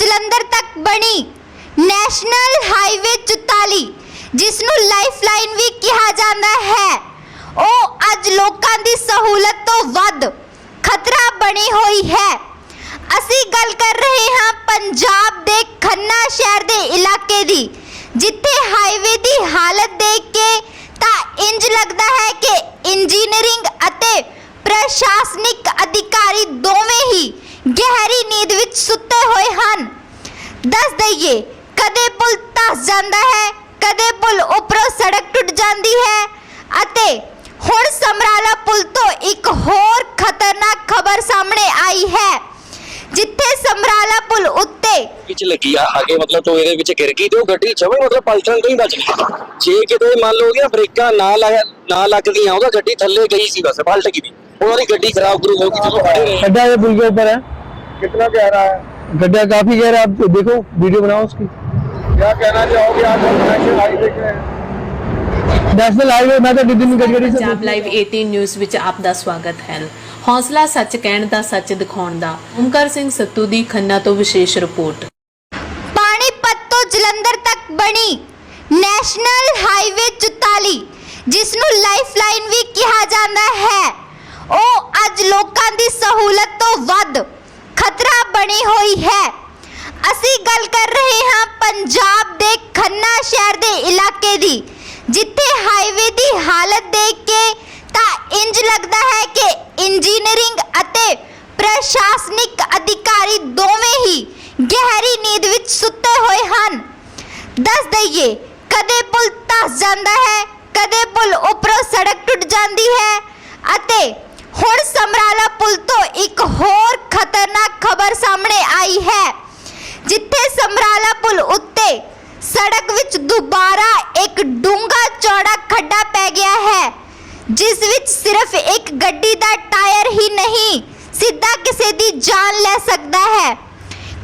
ਜਲੰਧਰ ਤੱਕ ਬਣੀ। National highway 44 ਜਿਸ ਨੂੰ ਲਾਈਫਲਾਈਨ ਵੀ ਕਿਹਾ ਜਾਂਦਾ ਹੈ। ਉਹ ਅੱਜ ਲੋਕਾਂ ਦੀ ਸਹੂਲਤ ਤੋਂ ਵੱਧ ਖਤਰਾ ਬਣੀ ਹੋਈ ਹੈ। ਅਸੀਂ ਗੱਲ ਕਰ ਰਹੇ ਹਾਂ ਪੰਜਾਬ ਦੇ ਖੰਨਾ ਸ਼ਹਿਰ ਦੇ ਇਲਾਕੇ ਦੀ। ਜਿੱਥੇ ਹਾਈਵੇ ਦੀ ਹਾਲਤ ਦੇਖ ਕੇ ਤਾਂ ਇੰਜ ਲੱਗਦਾ ਹੈ ਕਿ ਇੰਜੀਨੀਅਰਿੰਗ ਅਤੇ ਪ੍ਰਸ਼ਾਸਨਿਕ ਅਧਿਕਾਰੀ ਦੋਵੇਂ ਹੀ ਗਹਿਰੀ ਨੀਂਦ ਵਿੱਚ ਸੁੱਤੇ ਹੋਏ ਹਨ। ਦੱਸ ਦਈਏ, ਕਦੇ ਪੁਲ ਧਸ ਜਾਂਦਾ ਹੈ, ਕਦੇ ਪੁਲ ਉੱਪਰੋਂ ਸੜਕ ਟੁੱਟ ਜਾਂਦੀ ਹੈ ਅਤੇ ਹੁਣ ਸਮਰਾਲਾ ਪੁਲ ਤੋਂ ਇੱਕ ਹੋਰ ਖਤਰਨਾਕ ਖਬਰ ਸਾਹਮਣੇ ਆਈ ਹੈ, ਜਿੱਥੇ ਸਮਰਾਲਾ ਪੁਲ ਉੱਤੇ ਵਿੱਚ ਲੱਗੀ ਆ, ਅੱਗੇ ਮਤਲਬ ਤੋਂ ਇਹਦੇ ਵਿੱਚ ਗਿਰ ਗਈ ਤੇ ਉਹ ਗੱਡੀ ਜਮੇ ਮਤਲਬ ਪਲਟਣ ਤੋਂ ਹੀ ਬਚ ਗਈ। ਜੇ ਕਿਤੇ ਮੰਨ ਲਓ ਗਿਆ ਬ੍ਰੇਕਾਂ ਨਾ ਲਾਇਆ ਨਾ ਲੱਗਦੀਆਂ, ਉਹਦਾ ਗੱਡੀ ਥੱਲੇ ਗਈ ਸੀ ਬਸ, ਪਲਟ ਗਈ। ਉਹਨਾਂ ਦੀ ਗੱਡੀ ਖਰਾਬ ਕਰੂ ਹੋ ਗਈ ਜਦੋਂ ਖੜੇ ਰਹੇ गड्ढा ये पुल के ऊपर है कितना गहरा है गड्ढा काफी गहरा है आप देखो वीडियो बनाओ उसकी क्या कहना चाहोगे आज हम नेशनल हाईवे पे हैं नेशनल हाईवे मैं तो नितिन गडकरी से ਪੰਜਾਬ ਲਾਈਵ 18 ਨਿਊਜ਼ ਵਿੱਚ ਆਪ ਦਾ ਸਵਾਗਤ ਹੈ ਹੌਸਲਾ ਸੱਚ ਕਹਿਣ ਦਾ ਸੱਚ ਦਿਖਾਉਣ ਦਾ ਓਮਕਾਰ ਸਿੰਘ ਸੱਤੂ ਦੀ ਖੰਨਾ ਤੋਂ ਵਿਸ਼ੇਸ਼ ਰਿਪੋਰਟ ਪਾਣੀਪਤ ਤੋਂ ਜਲੰਧਰ ਤੱਕ ਬਣੀ ਨੈਸ਼ਨਲ ਹਾਈਵੇ 44 ਜਿਸ ਨੂੰ ਲਾਈਫਲਾਈਨ ਵੀ ਕਿਹਾ ਜਾਂਦਾ ਹੈ ਉਹ ਅੱਜ ਲੋਕਾਂ ਦੀ ਸਹੂਲਤ ਤੋਂ ਵੱਧ ਖਤਰਾ ਬਣੀ ਹੋਈ ਹੈ। ਅਸੀਂ ਗੱਲ ਕਰ ਰਹੇ ਹਾਂ ਪੰਜਾਬ ਦੇ ਖੰਨਾ ਸ਼ਹਿਰ ਦੇ ਇਲਾਕੇ ਦੀ। ਜਿੱਥੇ ਹਾਈਵੇ ਦੀ ਹਾਲਤ ਦੇਖ ਕੇ ਤਾਂ ਇੰਜ ਲੱਗਦਾ ਹੈ ਕਿ ਇੰਜੀਨੀਅਰਿੰਗ ਅਤੇ ਪ੍ਰਸ਼ਾਸਨਿਕ ਅਧਿਕਾਰੀ ਦੋਵੇਂ ਹੀ ਗਹਿਰੀ ਨੀਂਦ ਵਿੱਚ ਸੁੱਤੇ ਹੋਏ ਹਨ। ਦੱਸ ਦਈਏ, ਕਦੇ ਪੁਲ ਧਸ ਜਾਂਦਾ ਹੈ, ਕਦੇ ਪੁਲ ਉੱਪਰੋਂ ਸੜਕ ਟੁੱਟ ਜਾਂਦੀ ਹੈ ਅਤੇ ਹੁਣ ਸਮਰਾਲਾ ਪੁਲ ਤੋਂ ਇੱਕ ਹੋਰ ਖਤਰਨਾਕ ਖਬਰ ਸਾਹਮਣੇ ਆਈ ਹੈ, ਜਿੱਥੇ ਸਮਰਾਲਾ ਪੁਲ ਉੱਤੇ ਸੜਕ ਵਿੱਚ ਦੁਬਾਰਾ ਇੱਕ ਡੂੰਘਾ ਚੌੜਾ ਖੱਡਾ ਪੈ ਗਿਆ ਹੈ, ਜਿਸ ਵਿੱਚ ਸਿਰਫ ਇੱਕ ਗੱਡੀ ਦਾ ਟਾਇਰ ਹੀ ਨਹੀਂ, ਸਿੱਧਾ ਕਿਸੇ ਦੀ ਜਾਨ ਲੈ ਸਕਦਾ ਹੈ।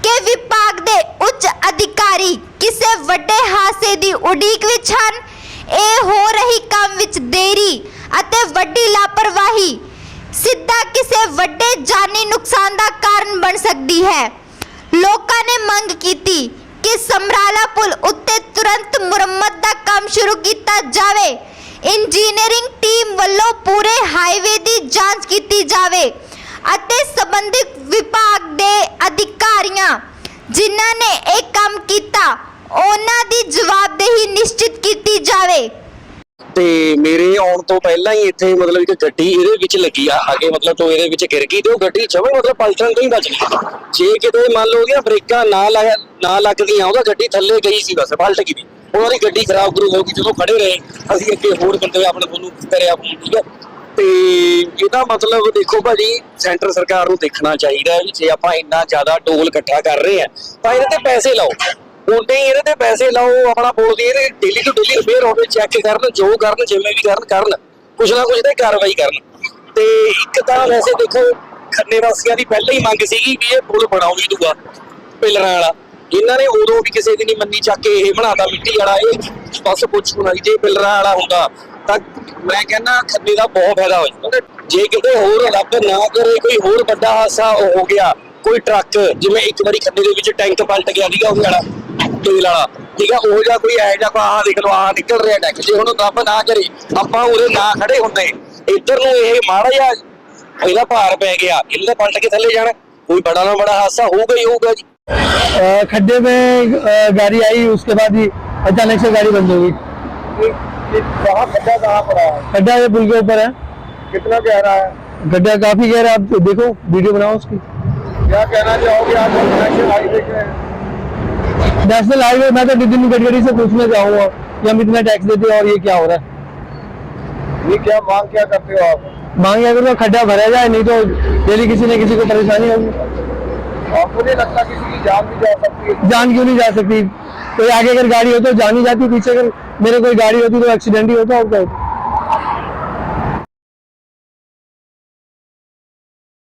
ਕਿ ਵਿਭਾਗ ਦੇ ਉੱਚ ਅਧਿਕਾਰੀ ਕਿਸੇ ਵੱਡੇ ਹਾਦਸੇ ਦੀ ਉਡੀਕ ਵਿੱਚ ਹਨ, ਇਹ ਹੋ ਰਹੀ ਕੰਮ ਵਿੱਚ ਦੇਰੀ ਅਤੇ ਵੱਡੀ ਲਾਪਰਵਾਹੀ ਸਿੱਧਾ ਕਿਸੇ ਵੱਡੇ ਜਾਨੀ ਨੁਕਸਾਨ ਦਾ ਕਾਰਨ ਬਣ ਸਕਦੀ ਹੈ। ਲੋਕਾਂ ਨੇ ਮੰਗ ਕੀਤੀ ਕਿ ਸਮਰਾਲਾ ਪੁਲ ਉੱਤੇ ਤੁਰੰਤ ਮੁਰੰਮਤ ਦਾ ਕੰਮ ਸ਼ੁਰੂ ਕੀਤਾ ਜਾਵੇ। ਇੰਜੀਨੀਅਰਿੰਗ ਟੀਮ ਵੱਲੋਂ ਪੂਰੇ ਹਾਈਵੇ ਦੀ ਜਾਂਚ ਕੀਤੀ ਜਾਵੇ ਅਤੇ ਸੰਬੰਧਿਤ ਵਿਭਾਗ ਦੇ ਅਧਿਕਾਰੀਆਂ ਜਿਨ੍ਹਾਂ ਨੇ ਇਹ ਕੰਮ ਕੀਤਾ, ਉਹਨਾਂ ਦੀ ਜਵਾਬਦੇਹੀ ਨਿਸ਼ਚਿਤ ਕੀਤੀ ਜਾਵੇ। ਤੇ ਮੇਰੇ ਆਉਣ ਤੋਂ ਪਹਿਲਾਂ ਹੀ ਇੱਥੇ ਮਤਲਬ ਇੱਕ ਗੱਡੀ ਇਹਦੇ ਵਿੱਚ ਲੱਗੀ ਆ, ਅੱਗੇ ਮਤਲਬ ਤੋਂ ਇਹਦੇ ਵਿੱਚ ਗਿਰ ਗਈ ਤੇ ਉਹ ਗੱਡੀ ਜਮੇ ਮਤਲਬ ਪਲਟਣ ਤੋਂ ਹੀ ਬਚ ਗਈ। ਜੇ ਕਿਤੇ ਮੰਨ ਲਓ ਗਿਆ ਬ੍ਰੇਕਾਂ ਨਾ ਲਾਇਆ, ਨਾ ਲੱਗਦੀਆਂ, ਉਹਦਾ ਗੱਡੀ ਥੱਲੇ ਗਈ ਸੀ ਬਸ, ਪਲਟ ਗਈ। ਦੀ ਉਹਨਾਂ ਦੀ ਗੱਡੀ ਖਰਾਬ ਕਰੂ ਹੋ ਗਈ, ਜਦੋਂ ਖੜੇ ਰਹੇ, ਅਸੀਂ ਅੱਗੇ ਹੋਰ ਬੰਦੇ ਆਪਣੇ ਤੁਹਾਨੂੰ ਕਰਿਆ ਫੋਨ, ਠੀਕ ਹੈ ਤੇ ਇਹਦਾ ਮਤਲਬ ਦੇਖੋ ਭਾਜੀ, ਸੈਂਟਰ ਸਰਕਾਰ ਨੂੰ ਦੇਖਣਾ ਚਾਹੀਦਾ ਹੈ ਜੇ ਆਪਾਂ ਇੰਨਾ ਜ਼ਿਆਦਾ ਟੋਲ ਇਕੱਠਾ ਕਰ ਰਹੇ ਆ ਤਾਂ ਇਹਦੇ ਤੇ ਪੈਸੇ ਲਾਓ। ਉਹਨੇ ਹੀ ਇਹਦੇ ਤੇ ਪੈਸੇ ਲਾਓ ਆਪਣਾ ਬੋਲਦੇ ਇਹਦੇ ਡੇਲੀ ਟੂ ਡੇਲੀ ਰਿਪੇਅਰ ਹੋਵੇ ਚੈੱਕ ਕਰਨ, ਜੋ ਕਰਨ, ਜਿਵੇਂ ਵੀ ਕਰਨ ਕਰਨ। ਕੁਛ ਨਾ ਕੁਛ ਤੇ ਕਾਰਵਾਈ ਕਰਨ। ਤੇ ਇੱਕ ਤਾਂ ਵੈਸੇ ਦੇਖੋ, ਖੰਨੇ ਵਾਸੀਆਂ ਦੀ ਪਹਿਲਾਂ ਹੀ ਮੰਗ ਸੀਗੀ ਵੀ ਇਹ ਪੁਲ ਬਣਾਉਣੀ ਦੂਗਾ ਪਿਲਰਾਂ ਵਾਲਾ। ਇਹਨਾਂ ਨੇ ਉਦੋਂ ਵੀ ਕਿਸੇ ਦੀ ਨਹੀਂ ਮੰਨੀ ਚੱਕ ਕੇ ਇਹ ਬਣਾਤਾ ਮਿੱਟੀ ਵਾਲਾ, ਇਹ ਬਸ ਪੁੱਛੋ ਨਾ ਜੇ ਪਿਲਰਾਂ ਵਾਲਾ ਹੁੰਦਾ, ਤਾਂ ਮੈਂ ਕਹਿੰਦਾ ਖੰਨੇ ਦਾ ਬਹੁਤ ਫਾਇਦਾ ਹੋ ਜਾਂਦਾ ਜੇ ਕਿਤੇ ਹੋਰ ਰੱਬ ਨਾ ਕਰੇ, ਕੋਈ ਹੋਰ ਵੱਡਾ ਹਾਦਸਾ ਹੋ ਗਿਆ, ਕੋਈ ਟਰੱਕ, ਜਿਵੇਂ ਇੱਕ ਵਾਰੀ ਖੰਨੇ ਦੇ ਵਿੱਚ ਟੈਂਕ ਪਲਟ ਗਿਆ ਸੀਗਾ, ਉਹ ਵਾਲਾ। ਤੇਲ ਵਾਲਾ ਠੀਕ ਆ ਉਹ ਜਿਹਾ ਕੋਈ ਐ ਜਿਹਾ ਕੋਈ ਆਹ ਦੇਖ ਲਓ ਆਹ ਨਿਕਲ ਰਿਹਾ ਟੈਂਕ ਜੇ ਹੁਣ ਰੱਬ ਨਾ ਕਰੇ ਆਪਾਂ ਉਰੇ ਨਾ ਖੜੇ ਹੁੰਦੇ ਇੱਧਰ ਨੂੰ ਇਹ ਮਾੜਾ ਜਿਹਾ ਇਹਦਾ ਭਾਰ ਪੈ ਗਿਆ ਇਹਦਾ ਪਲਟ ਕੇ ਥੱਲੇ ਜਾਣਾ ਕੋਈ ਬੜਾ ਨਾ ਬੜਾ ਹਾਦਸਾ ਹੋਊਗਾ ਹੀ ਹੋਊਗਾ ਜੀ अ, खड्डे में अ, गाड़ी आई उसके बाद ही अचानक से गाड़ी बंद हो गई ये कहाँ गड्ढा कहाँ पड़ा है गड्ढा ये पुल के ऊपर है कितना गहरा है गड्ढा काफी गहरा है आप देखो वीडियो बनाओ उसकी क्या कहना चाहोगे आज हम नेशनल हाईवे पे हैं नेशनल हाईवे मैं तो नितिन गडकरी से पूछना चाहूँगा कि हम इतना टैक्स देते हैं और ये क्या हो रहा है? ये क्या मांग क्या करते हो आप? मांगे अगर तो खड्डा भरा जाए नहीं तो डेली किसी न किसी को परेशानी होगी। आपको नहीं लगता किसी की जान भी जा सकती है। जान क्यों नहीं जा सकती? कोई आगे अगर गाड़ी हो तो जान ही जाती पीछे अगर मेरे कोई गाड़ी होती तो एक्सीडेंट ही होता और क्या होता?